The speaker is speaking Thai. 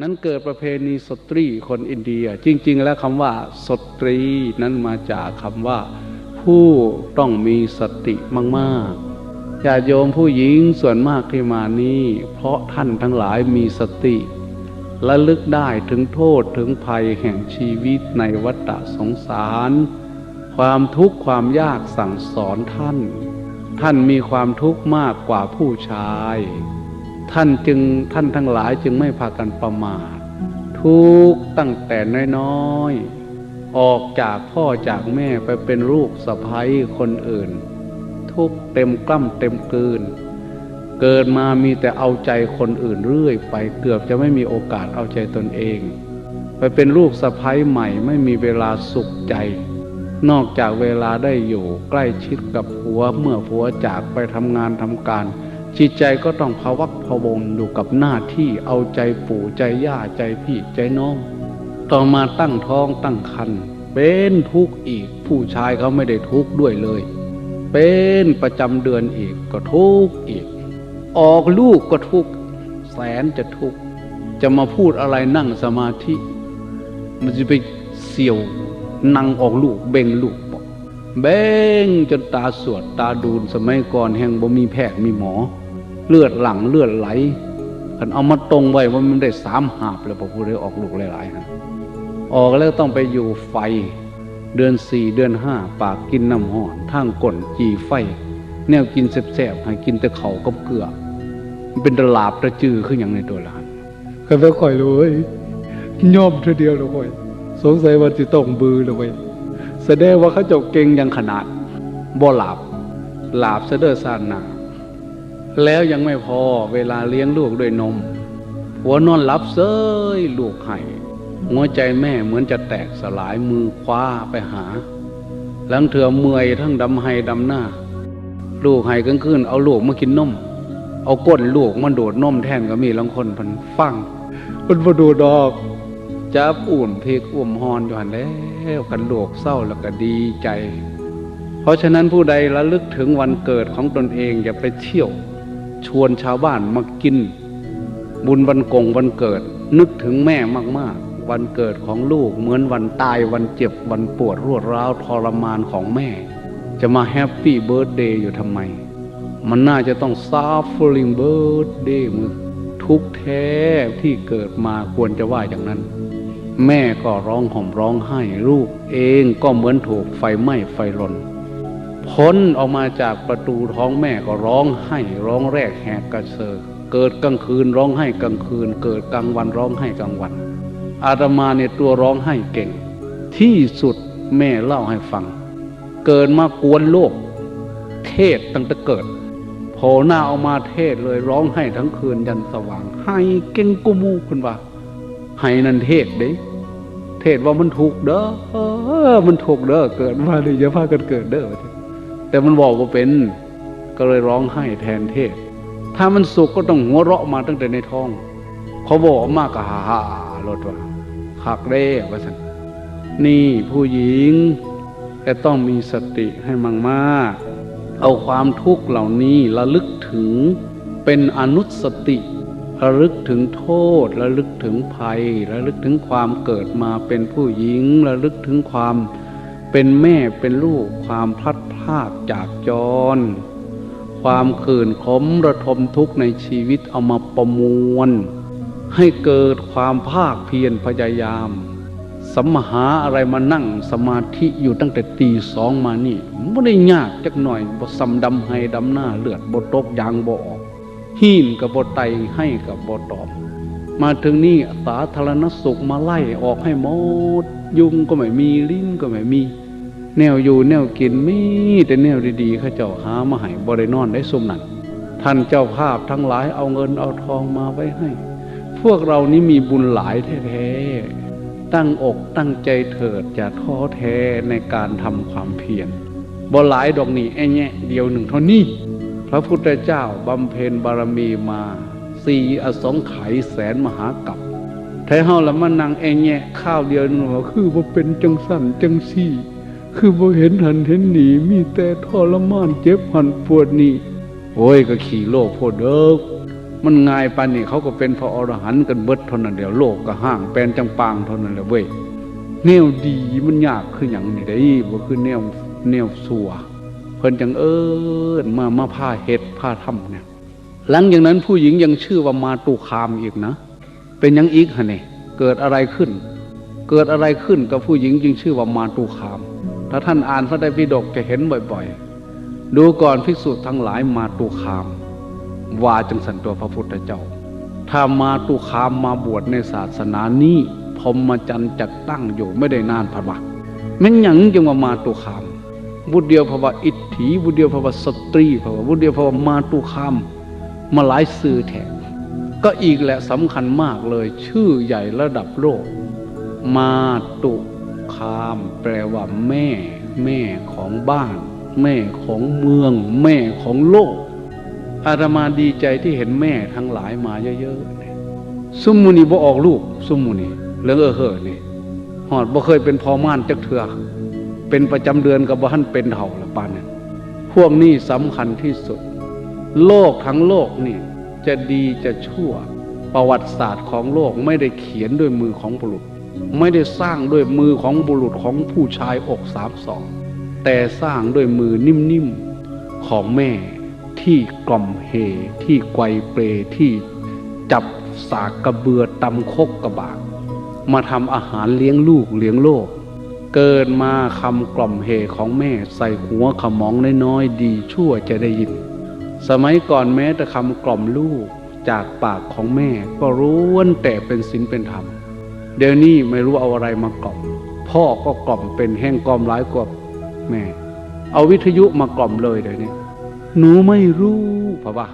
นั้นเกิดประเพณีสตรีคนอินเดีย จริง ๆ แล้วคำว่าสตรีนั้นมาจากคำว่า ผู้ต้องมีสติมากๆญาติโยมผู้หญิงส่วนมากที่มานี้ เพราะท่านทั้งหลายมีสติและลึกได้ถึงโทษถึงภัยแห่งชีวิตในวัฏสงสาร ความทุกข์ความยากสั่งสอนท่าน ท่านมีความทุกข์มากกว่าผู้ชาย ท่านจึงท่านทั้งหลายจึงไม่พากันประมาททุกตั้งแต่น้อยๆออกจากพ่อจากแม่ไปเป็นลูกสะใภ้คนอื่น ทุกเต็มกล้ำเต็มกลืน เกิดมามีแต่เอาใจคนอื่นเรื่อยไปเกือบจะไม่มีโอกาสเอาใจตนเอง ไปเป็นลูกสะใภ้ใหม่ไม่มีเวลาสุขใจ นอกจากเวลาได้อยู่ใกล้ชิดกับผัวเมื่อผัวจากไปทำงานทำการ จิตใจก็ต้องพะวักพะวงอยู่กับหน้าที่เอาใจปู่ใจย่าใจพี่ใจน้อง ต่อมาตั้งท้องตั้งครรภ์เป็นทุกข์อีก ผู้ชายเขาไม่ได้ทุกข์ด้วยเลย เป็นประจำเดือนอีกก็ทุกข์อีก ออกลูกก็ทุกข์แสนจะทุกข์จะมาพูดอะไรนั่งสมาธิ มันจะไปเสี่ยวนั่งออกลูกเบ่งลูกเบ่งจนตาสวดตาดูนสมัยก่อนแห่งบ่มีแพทย์มีหมอ เลือดหลังเลือดไหลคันเอามาตรงไว้ว่ามันได้สามหาบแล้วพอพูดได้ออกลูกหลายๆฮะออกแล้วต้องไปอยู่ไฟ เดือนสี่เดือนห้าปากกินน้ำห่อนทางก่นจีไฟ แนวกินแสบๆให้กินแต่เขากับเกลือ มันเป็นตลาบตะจือขึ้นอย่างในตัวละหันก็ไม่ค่อยรู้เว้ยย่อมเธอเดียวเลยเว้ยสงสัยว่าจะต้องบือเลยแสดงว่าเขาจ้าเก่งอยังขนาดบ่หลาบหลาบเสะเดอซานนา แล้วยังไม่พอเวลาเลี้ยงลูกด้วยนม หัวนอนหลับเซยลูกไห้หัวใจแม่เหมือนจะแตกสลายมือคว้าไปหา หลังเถื่อเมื่อยทั้งดำไห้ดำหน้า ลูกไห้กลางคืนเอาลูกมากินนม เอาก้นลูกมาโดดนมแทนก็มีลังคนพันฟังมันมาดูดอกจับอุ่นเพกอุ่มฮอนอยู่หันแล้วกันโลกเศร้าแล้วก็ดีใจ เพราะฉะนั้นผู้ใดระลึกถึงวันเกิดของตนเองอย่าไปเที่ยว ชวนชาวบ้านมากิน บุญวันกงวันเกิด นึกถึงแม่มากๆ วันเกิดของลูกเหมือนวันตายวันเจ็บวันปวดรวดร้าวทรมานของแม่ จะมาแฮปปี้เบิร์ดเดย์อยู่ทำไม มันน่าจะต้องซาฟลิงเบิร์ดเดย์มือทุกแท้ที่เกิดมาควรจะว่าอย่างนั้น แม่ก็ร้องห่มร้องไห้ลูกเองก็เหมือนถูกไฟไหม้ไฟลน พ้นออกมาจากประตูท้องแม่ก็ร้องไห้ร้องแรกแหกกระเซอเกิดกลางคืนร้องไห้กลางคืน เกิดกลางวันร้องไห้กลางวัน อาตมาเนี่ยตัวร้องไห้เก่ง ที่สุดแม่เล่าให้ฟัง เกิดมากวนโลก เทศตั้งแต่เกิดโผล่หน้าออกมาเทศเลยร้องไห้ทั้งคืนยันสว่างไห้เก่งกุมูคุณว่าไห้นันเทศเด้เทศว่ามันถูกเด้อเออมันถูกเด้อเกิดมาเลยอย่าพากันเกิดเด้อ แต่มันบอกว่าเป็นก็เลยร้องไห้แทนเทศ ถ้ามันสุขก็ต้องหัวเราะมาตั้งแต่ในท้อง เขาบอกมากก็ฮ่าฮ่ารถว่าขักเด้ว่าสันนี่ผู้หญิง แต่ต้องมีสติให้มังมากเอาความทุกข์เหล่านี้ระลึกถึงเป็นอนุสติระลึกถึงโทษระลึกถึงภัยระลึกถึงความเกิดมาเป็นผู้หญิงระลึกถึงความ เป็นแม่เป็นลูกความพลัดพรากจากจร ความขืนขมระทมทุกข์ในชีวิตเอามาประมวล ให้เกิดความภาคเพียรพยายาม สมหาอะไรมานั่งสมาธิอยู่ตั้งแต่ตีสองมานี่ไม่ได้ยากจักหน่อยบ่ซ้ำดำให้ดำหน้าเลือดบ่ตกยางบ่ออกหินกับบไตให้กับบตอบมาถึงนี่สาธารณสุขมาไล่ออกให้หมด ยุงก็ไม่มีลิ้นก็ไม่มี แนวอยู่แนวกินมีแต่แนวดีๆข้าเจ้าหามาให้บริโนอนได้สมนั่นท่านเจ้าภาพทั้งหลายเอาเงินเอาทองมาไว้ให้ พวกเรานี้มีบุญหลายแท้ๆตั้งอกตั้งใจเถิดอย่าท้อแท้ในการทำความเพียรบ่หลายดอกนี่แอะแยะเดียวหนึ่งเท่านี้พระพุทธเจ้าบำเพ็ญบารมีมาสี่อสงไขยแสนมหากับแท้เฮาละมานั่งแอะแยะข้าวเดียวหนึงว่าคือบ่าเป็นจังสั่นจังซี่ คือบ่เห็นหันเห็นหนีมีแต่ทรมานเจ็บหันปวดนี่โอ้ยก็ขี่โลกโพดเด้อมันง่ายปานนี่เขาก็เป็นพระอรหันต์กันเบิดเท่านั้นเดียวโลกก็ห่างแปลนจังปางเท่านั้นแหละเว้ยแนวดีมันยากคืออย่างนี้ได้บ่คือแนวแนวสัวเพิ่นจังเอิ้นมามาผ้าเฮ็ดผ้าทำเนี่ย หลังจากนั้นผู้หญิงยังชื่อว่ามาตุคามอีกนะ เป็นยังอีกฮะเนี่ยเกิดอะไรขึ้น เกิดอะไรขึ้นกับผู้หญิงจึงชื่อว่ามาตุคาม ถ้าท่านอ่านพระไตรปิฎกจะเห็นบ่อยๆ ดูก่อนภิกษุทั้งหลายมาตุคาม ว่าจังสันตัวพระพุทธเจ้า ถ้ามาตุคามมาบวชในศาสนานี้พรมจรรย์จะตั้งอยู่ไม่ได้นานพระบะแม่นหยังจึงว่ามาตุคามบุตรเดียวพระว่าอิทธิบุตรเดียวพระว่าสตรีพระว่าบุตรเดียวพระว่ามาตุคาม มาหลายสื่อแถมก็อีกแหละสำคัญมากเลยชื่อใหญ่ระดับโลก มาตุามแปลว่าแม่ แม่ของบ้าน แม่ของเมือง แม่ของโลก อาตมาดีใจที่เห็นแม่ทั้งหลายมาเยอะๆเนี่ยซุมมุนีบ่ออกลูกซุมมุนีเรื่องเออเหอนี่หอดบ่เคยเป็นพอม่านจักเถือเป็นประจำเดือนกับบ่ทันเป็นเถ่าละปานนั้นพวกนี้สำคัญที่สุด โลกทั้งโลกนี่จะดีจะชั่วประวัติศาสตร์ของโลกไม่ได้เขียนด้วยมือของบุรุษ ไม่ได้สร้างด้วยมือของบุรุษของผู้ชายอกสามสองแต่สร้างด้วยมือนิ่มๆของแม่ที่กล่อมเฮที่ไกวเปรที่จับสากกระเบือตำคกกระบาก มาทำอาหารเลี้ยงลูกเลี้ยงโลก เกิดมาคำกล่อมเฮของแม่ใส่หัวขมองน้อยๆดีชั่วจะได้ยิน สมัยก่อนแม้แต่คำกล่อมลูกจากปากของแม่ก็ร้วนแต่เป็นศีลเป็นธรรม เดี๋ยวนี้ไม่รู้เอาอะไรมากล่อมพ่อก็กล่อมเป็นแห้งกล่อมร้ายกว่าแม่ เอาวิทยุมากล่อมเลยเดี๋ยวนี้หนูไม่รู้เพราะว่า